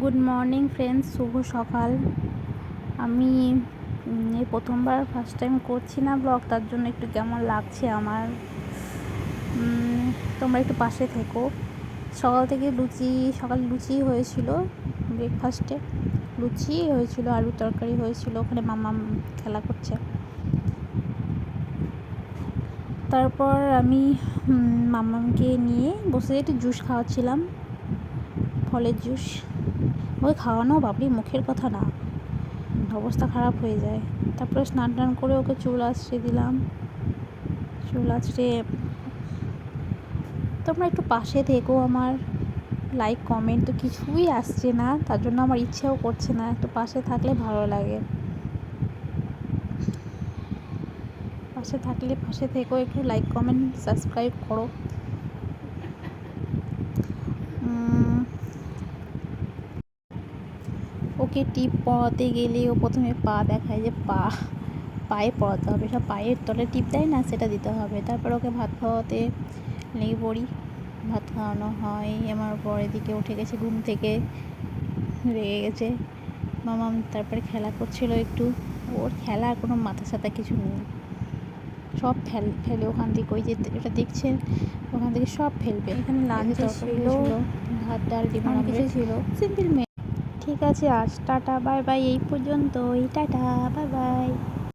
Good morning friends শুভ সকাল। আমি এই প্রথমবার ফার্স্ট টাইম করছি না ব্লগ তার জন্য একটু কেমন লাগছে আমার? তোমরা একটু পাশে থেকো। সকাল থেকে লুচি, সকাল লুচি হয়েছিল ব্রেকফাস্টে লুচি হয়েছিল, আলু তরকারি হয়েছিল, ওখানে মামা খেলা করছে। তারপর আমি মামামকে নিয়ে বসে একটু জুস খাওয়াচ্ছিলাম। ফলের জুস। ওই খাওয়ানো বাপরি মুখের কথা না। অবস্থা খারাপ হয়ে যায়। তারপরে স্নান টান করে ওকে চুল আঁচড়ে দিলাম। চুল আঁচড়ে তোমরা একটু পাশে থেকো আমার। লাইক কমেন্ট তো কিছুই আসছে না। তার জন্য আমার ইচ্ছেও করছে না। একটু পাশে থাকলে ভালো লাগে। পাশে থাকলে পাশে থেকো। একটু লাইক কমেন্ট সাবস্ক্রাইব করো। ওকে টিপ পড়াতে গেলে ও প্রথমে পা দেখায় যে পা পায়ে পড়াতে হবে। সব পায়ের তলে টিপ দেয় না সেটা দিতে হবে। তারপর ওকে ভাত খাওয়াতে লেগে পড়ি। ভাত খাওয়ানো হয় আমার পরের দিকে উঠে গেছে ঘুম থেকে রেগে গেছে। মামাম তারপরে খেলা করছিল একটু। ওর খেলার কোনো মাথা সাথা কিছু নেই। সব ফেল ফেলে ওখান থেকে ওই যে এটা দেখছেন ওখান থেকে সব ফেলবে। এখানে লাঞ্চ ছিল ভাত ডাল ডিম অনেক কিছু ছিল। সিম্পল ঠিক আছে আজ টাটা বাই বাই এই পর্যন্তই টাটা বাই বাই।